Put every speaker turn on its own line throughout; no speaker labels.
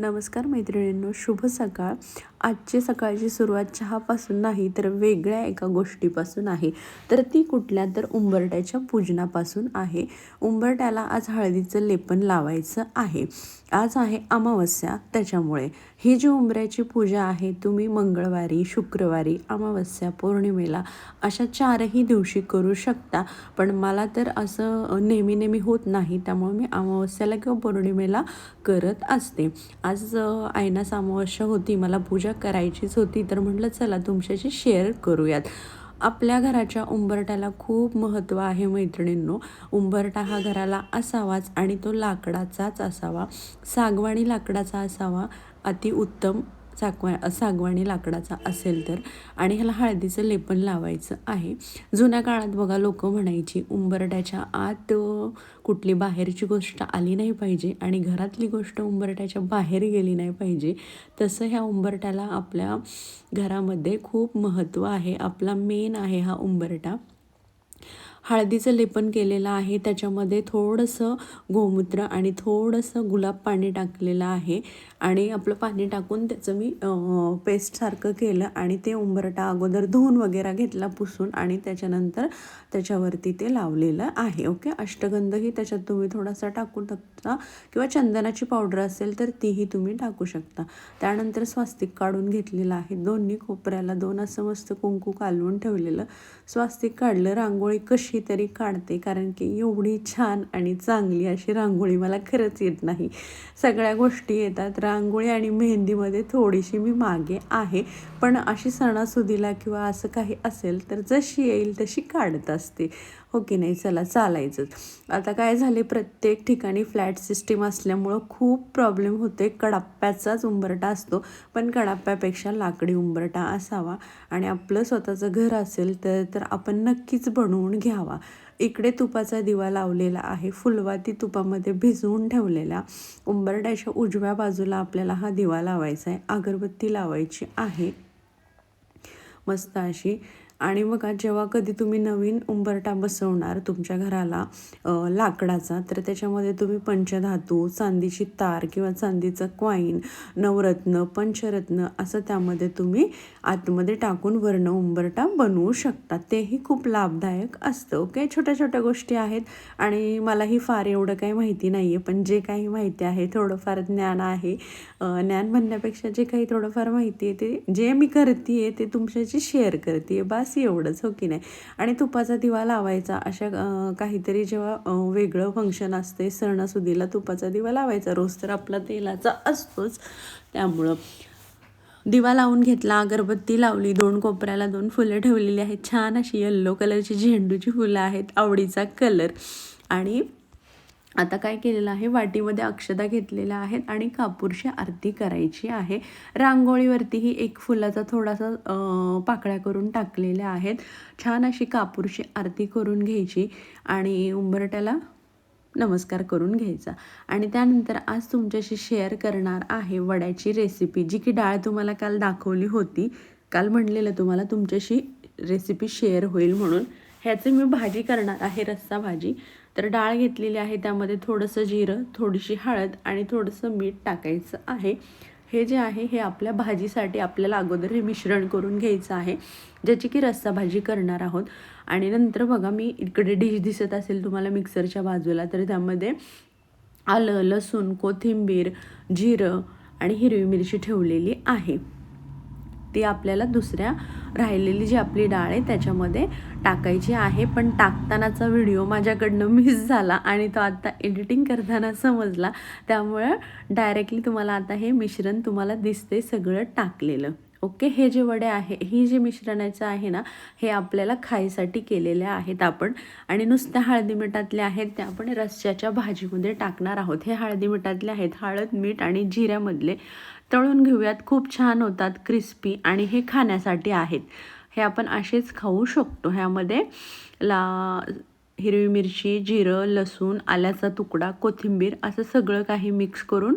नमस्कार मैत्रिणींनो शुभ सकाळ. आजची सकाळची सुरुवात चहापासून नाही तर वेगळ्या एका गोष्टीपासून आहे. तर ती कुठल्या तर उंबरट्याच्या पूजनापासून आहे. उंबरट्याला आज हळदीचं लेपन लावायचं आहे. आज आहे अमावस्या त्याच्यामुळे ही जी उंबऱ्याची पूजा आहे तुम्ही मंगळवारी शुक्रवारी अमावस्या पौर्णिमेला अशा चारही दिवशी करू शकता. पण मला तर असं नेहमी नेहमी होत नाही त्यामुळे मी अमावस्याला किंवा पौर्णिमेला करत असते. आज अ, ऐनास अमावस्या होती मला पूजा करायचीच होती तर म्हटलं चला तुमच्याशी शेअर करूयात. आपल्या घराच्या उंबरट्याला खूप महत्त्व आहे मैत्रिणींनो. उंबरटा हा घराला असावाच आणि तो लाकडाचाच असावा. सागवाणी लाकडाचा असावा. अतिउत्तम सागवा सागवाणी लाकडाचा असेल तर. आणि ह्याला हळदीचं लेपन लावायचं आहे. जुन्या काळात बघा लोक म्हणायची उंबरट्याच्या आत कुठली बाहेरची गोष्ट आली नाही पाहिजे आणि घरातली गोष्ट उंबरट्याच्या बाहेर गेली नाही पाहिजे. तसं ह्या उंबरट्याला आपल्या घरामध्ये खूप महत्त्व आहे. आपला मेन आहे हा उंबरटा हळदीचं लेपन केलेलं आहे. त्याच्यामध्ये थोडंसं गोमूत्र आणि थोडंसं गुलाब पाणी टाकलेलं आहे. आणि आपलं पाणी टाकून त्याचं मी पेस्टसारखं केलं आणि ते उंबरटा अगोदर धुवून वगैरे घेतला पुसून आणि त्याच्यानंतर त्याच्यावरती ते लावलेलं आहे. ओके? अष्टगंधही त्याच्यात तुम्ही थोडासा टाकू शकता किंवा चंदनाची पावडर असेल तर तीही तुम्ही टाकू शकता. त्यानंतर स्वास्तिक काढून घेतलेलं आहे. दोन्ही कोपऱ्याला दोन असं मस्त कुंकू कालवून ठेवलेलं. स्वास्तिक काढलं रांगोळी कशी तरी काढते कारण की एवढी छान आणि चांगली अशी रांगोळी मला खरंच येत नाही. सगळ्या गोष्टी येतात रांगोळी आणि मेहंदीमध्ये थोडीशी मी मागे आहे. पण अशी सणासुदीला किंवा असं काही असेल तर जशी येईल तशी काढत असते. हो की नाही चला चालायचंच. आता काय झाले प्रत्येक ठिकाणी फ्लॅट सिस्टीम असल्यामुळं खूप प्रॉब्लेम होते कडाप्प्याचाच उंबरटा असतो पण कडाप्प्यापेक्षा लाकडी उंबरटा असावा आणि आपलं स्वतःचं घर असेल तर तर आपण नक्कीच बनवून घ्यावा. इकडे तुपाचा दिवा लावलेला आहे फुलवाती तुपामध्ये भिजवून ठेवलेला उंबरट्याच्या उजव्या बाजूला आपल्याला हा दिवा लावायचा आहे अगरबत्ती लावायची आहे. मस्त अशी आणि बघा जेव्हा कधी तुम्ही नवीन उंबरटा बसवणार तुमच्या घराला लाकडाचा तर त्याच्यामध्ये तुम्ही पंचधातू चांदीची तार किंवा चांदीचं क्वाईन नवरत्न पंचरत्न असं त्यामध्ये तुम्ही आतमध्ये टाकून वर्ण उंबरटा बनवू शकता. तेही खूप लाभदायक असतं ओके? छोट्या छोट्या गोष्टी आहेत आणि मलाही फार एवढं काही माहिती नाही आहे पण जे काही माहिती आहे थोडंफार ज्ञान आहे. ज्ञान म्हणण्यापेक्षा जे काही थोडंफार माहिती आहे ते जे मी करते आहे ते तुमच्याशी शेअर करते आहे बस. एवढंच हो की नाही? आणि तुपाचा दिवा लावायचा अशा काहीतरी जेव्हा वेगळं फंक्शन असते सणासुदीला तुपाचा दिवा लावायचा रोज तर आपला तेलाचा असतोच. त्यामुळं दिवा लावून घेतला अगरबत्ती लावली दोन कोपऱ्याला दोन फुलं ठेवलेली आहेत छान अशी येल्लो कलरची झेंडूची फुलं आहेत आवडीचा कलर आणि आता काय केलेलं आहे? वाटीमध्ये अक्षदा घेतलेल्या आहेत आणि कापूरशी आरती करायची आहे. रांगोळीवरतीही एक फुलाचा थोडासा पाकळ्या करून टाकलेल्या आहेत. छान अशी कापूरशी आरती करून घ्यायची आणि उंबरट्याला नमस्कार करून घ्यायचा. आणि त्यानंतर आज तुमच्याशी शेअर करणार आहे वड्याची रेसिपी जी की डाळ तुम्हाला काल दाखवली होती. काल म्हणलेलं तुम्हाला तुमच्याशी रेसिपी शेअर होईल म्हणून. ह्याची मी भाजी करणार आहे रस्सा भाजी. तर डाळ घेतलेली आहे त्यामध्ये थोडंसं जिरं थोडीशी हळद आणि थोडंसं मीठ टाकायचं आहे. हे जे आहे हे आपल्या भाजीसाठी आपल्याला अगोदर हे मिश्रण करून घ्यायचं आहे ज्याची की रस्सा भाजी करणार आहोत. आणि नंतर बघा मी इकडे डिश दिसत असेल तुम्हाला मिक्सरच्या बाजूला तर त्यामध्ये आलं लसूण कोथिंबीर जिरं आणि हिरवी मिरची ठेवलेली आहे. ती आपल्याला दुसऱ्या राहिलेली जी आपली डाळ आहे त्याच्यामध्ये टाकायची आहे. पण टाकतानाचा व्हिडिओ माझ्याकडनं मिस झाला आणि तो आत्ता एडिटिंग करताना समजला. त्यामुळं डायरेक्टली तुम्हाला आता हे मिश्रण तुम्हाला दिसते सगळं टाकलेलं. ओके? हे जे वडे आहे ही जे मिश्रणाचं आहे ना हे आपल्याला खायसाठी केलेले आहेत आपण. आणि नुसत्या हळदी मिठातले आहेत ते आपण रस्स्याच्या भाजीमध्ये टाकणार आहोत. हे हळदी मिठातले आहेत हळद मीठ आणि जिऱ्यामधले. तळून घेऊयात खूप छान होतात क्रिस्पी आणि हे खाण्यासाठी आहेत. हे आपण असेच खाऊ शकतो. ह्यामध्ये ला हिरवी मिरची जिरं लसूण आल्याचा तुकडा कोथिंबीर असं सगळं काही मिक्स करून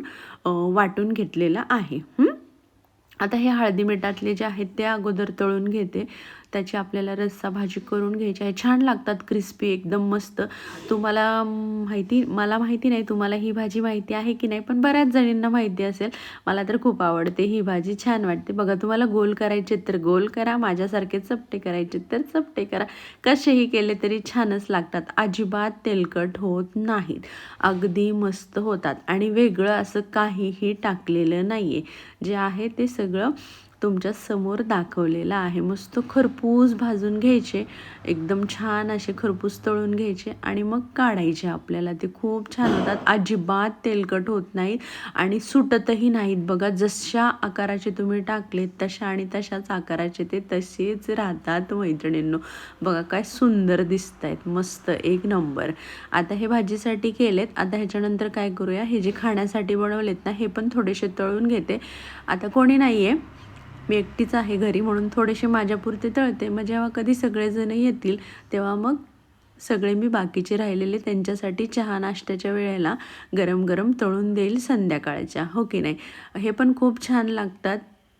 वाटून घेतलेलं आहे. हं? आता हे हळदी मिठातले जे आहेत ते अगोदर तळून घेते. त्याची आपल्याला रस्सा भाजी करून घ्यायची आहे. छान लागतात क्रिस्पी एकदम मस्त. तुम्हाला माहिती मला माहिती नाही तुम्हाला ही भाजी माहिती आहे की नाही पण बऱ्याच जणींना माहिती असेल. मला तर खूप आवडते ही भाजी छान वाटते. बघा तुम्हाला गोल करायचे तर गोल करा माझ्यासारखे चपटे करायचे तर चपटे करा. कसेही केले तरी छानच लागतात. अजिबात तेलकट होत नाहीत. अगदी मस्त होतात. आणि वेगळं असं काहीही टाकलेलं नाही आहे जे आहे ते सगळं तुमच्यासमोर दाखवलेलं आहे. मस्त खरपूस भाजून घ्यायचे. एकदम छान असे खरपूस तळून घ्यायचे आणि मग काढायचे आपल्याला. ते खूप छान होतात. अजिबात तेलकट होत नाहीत आणि सुटतही नाहीत. बघा जशा आकाराचे तुम्ही टाकलेत तशा आणि तशाच आकाराचे ते तसेच राहतात मैत्रिणींनो. बघा काय सुंदर दिसत आहेत मस्त एक नंबर. आता हे भाजीसाठी केलेत. आता ह्याच्यानंतर काय करूया? हे जे खाण्यासाठी बनवलेत ना हे पण थोडेसे तळून घेते. आता कोणी नाही आहे मी एकटीच आहे घरी म्हणून थोडेसे माझ्यापुरते तळते मग जेव्हा कधी सगळेजण येतील तेव्हा मग सगळे मी बाकीचे राहिलेले त्यांच्यासाठी चहा नाश्त्याच्या वेळेला गरम गरम तळून देईल संध्याकाळच्या. हो की नाही? हे पण खूप छान लागतात.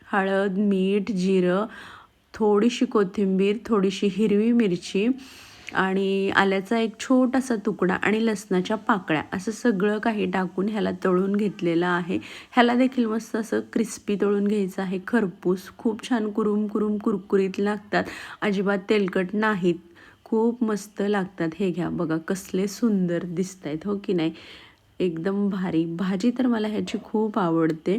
हळद मीठ जिरं थोडीशी कोथिंबीर थोडीशी हिरवी मिरची आणि आल्याचा एक छोटासा तुकडा आणि लसणाच्या पाकळ्या असं सगळं काही टाकून ह्याला तळून घेतलेलं आहे. ह्याला देखील मस्त असं क्रिस्पी तळून घ्यायचं आहे. खरपूस खूप छान कुरुम कुरुम कुरकुरीत लागतात. अजिबात तेलकट नाहीत. खूप मस्त लागतात. हे घ्या. बघा कसले सुंदर दिसत आहेत हो की नाही? एकदम भारी. भाजी तर मला ह्याची खूप आवडते.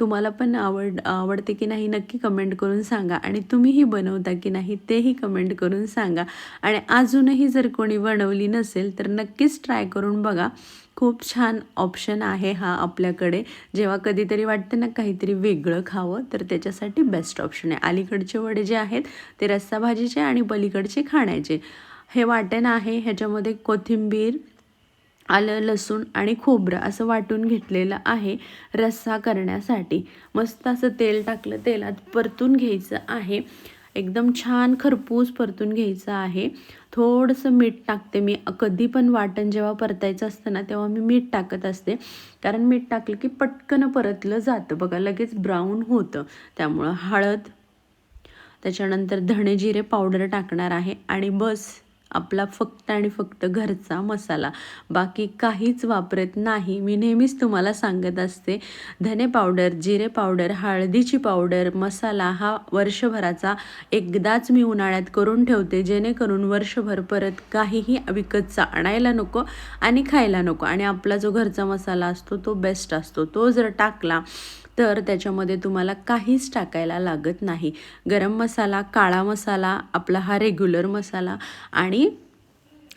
तुम्हाला पण आवड आवडते की नाही नक्की कमेंट करून सांगा. आणि तुम्हीही बनवता की नाही तेही कमेंट करून सांगा. आणि अजूनही जर कोणी बनवली नसेल तर नक्कीच ट्राय करून बघा. खूप छान ऑप्शन आहे हा आपल्याकडे. जेव्हा कधीतरी वाटते ना काहीतरी वेगळं खावं तर त्याच्यासाठी बेस्ट ऑप्शन आहे. अलीकडचे वडे जे आहेत ते रस्सा भाजीचे आणि पलीकडचे खाण्याचे. हे वाटण आहे ह्याच्यामध्ये कोथिंबीर आलं लसूण आणि खोबरं असं वाटून घेतलेलं आहे रस्सा करण्यासाठी. मस्त असं तेल टाकलं तेलात परतून घ्यायचं आहे. एकदम छान खरपूस परतून घ्यायचं आहे. थोडंसं मीठ टाकते मी. कधी पण वाटण जेव्हा परतायचं असतं ना तेव्हा मी मीठ टाकत असते. कारण मीठ टाकलं की पटकन परतलं जातं. बघा लगेच ब्राऊन होतं. त्यामुळं हळद त्याच्यानंतर धणे जिरे पावडर टाकणार आहे. आणि बस. आपला फक्त आणि फक्त घरचा मसाला. बाकी काहीच वापरत नाही. मी नेहमीच तुम्हाला सांगत असते धने पावडर जिरे पावडर हळदीची पावडर मसाला हा वर्षभराचा एकदाच मी उन्हाळ्यात करून ठेवते जेणेकरून वर्षभर परत काहीही विकतचा आणायला नको आणि खायला नको. आणि आपला जो घरचा मसाला असतो तो बेस्ट असतो. तो जर टाकला तर त्याच्यामध्ये तुम्हाला काहीच टाकायला लागत नाही. गरम मसाला काळा मसाला आपला हा रेग्युलर मसाला आणि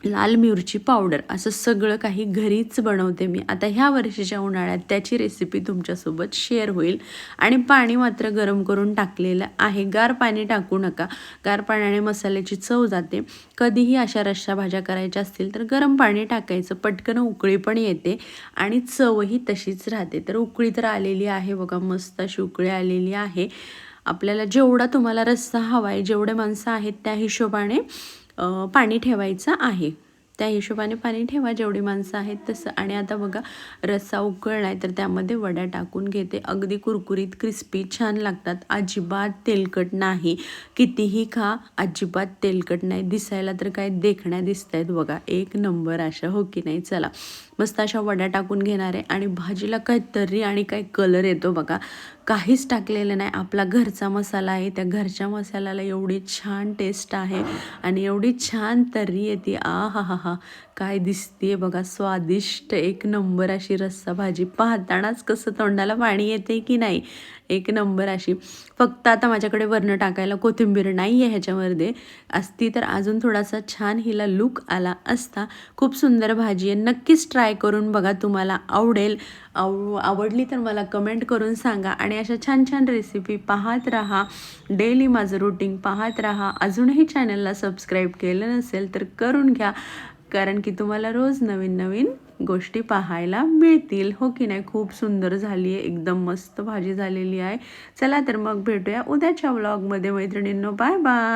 लाल मिरची पावडर असं सगळं काही घरीच बनवते मी. आता ह्या वर्षीच्या उन्हाळ्यात त्याची रेसिपी तुमच्यासोबत शेअर होईल. आणि पाणी मात्र गरम करून टाकलेलं आहे. गार पाणी टाकू नका. गार पाण्याने मसाल्याची चव जाते. कधीही अशा रश्शा भाज्या करायच्या असतील तर गरम पाणी टाकायचं. पटकन उकळी पण येते आणि चवही तशीच राहते. तर उकळी तर आलेली आहे बघा. मस्त अशी उकळी आलेली आहे. आपल्याला जेवढा तुम्हाला रस्सा हवा आहे जेवढे माणसं आहेत त्या हिशोबाने पाणी ठेवायचं आहे. त्या हिशोबाने पाणी ठेवा जेवढी माणसं आहेत तसं. आणि आता बघा रस्सा उकळला आहे तर त्यामध्ये वड्या टाकून घेते. अगदी कुरकुरीत क्रिस्पी छान लागतात. अजिबात तेलकट नाही. कितीही खा अजिबात तेलकट नाही. दिसायला तर काय देखण्या दिसत आहेत बघा. एक नंबर अशा हो की नाही? चला. मस्त अशा वड्या टाकून घेणार आहे आणि भाजीला काय तर्री आणि काय कलर येतो बघा. काहीच टाकलेलं नाही. आपला घरचा मसाला आहे. त्या घरच्या मसाल्याला एवढी छान टेस्ट आहे आणि एवढी छान तर्री येते. आ हा हा हा काय दिसते बघा. स्वादिष्ट एक नंबर अशी रस्सा भाजी. पाहतानाच कसं तोंडाला पाणी येते की नाही? एक नंबर अशी. फक्त आता माझ्याकडे वरणं टाकायला कोथिंबीर नाही आहे ह्याच्यामध्ये. असती तर अजून थोडासा छान हिला लुक आला असता. खूप सुंदर भाजी आहे. नक्कीच ट्राय ट्राय करून बघा तुम्हाला आवडेल. आव आवडली तर मला कमेंट करून सांगा आणि अशा छान छान रेसिपी पाहत राहा. डेली माझं रुटीन पाहत राहा. अजूनही चॅनलला सबस्क्राईब केलं नसेल तर करून घ्या. कारण की तुम्हाला रोज नवीन नवीन गोष्टी पाहायला मिळतील. हो की नाही? खूप सुंदर झाली आहे. एकदम मस्त भाजी झालेली आहे. चला तर मग भेटूया उद्याच्या व्लॉगमध्ये मैत्रिणींनो बाय बाय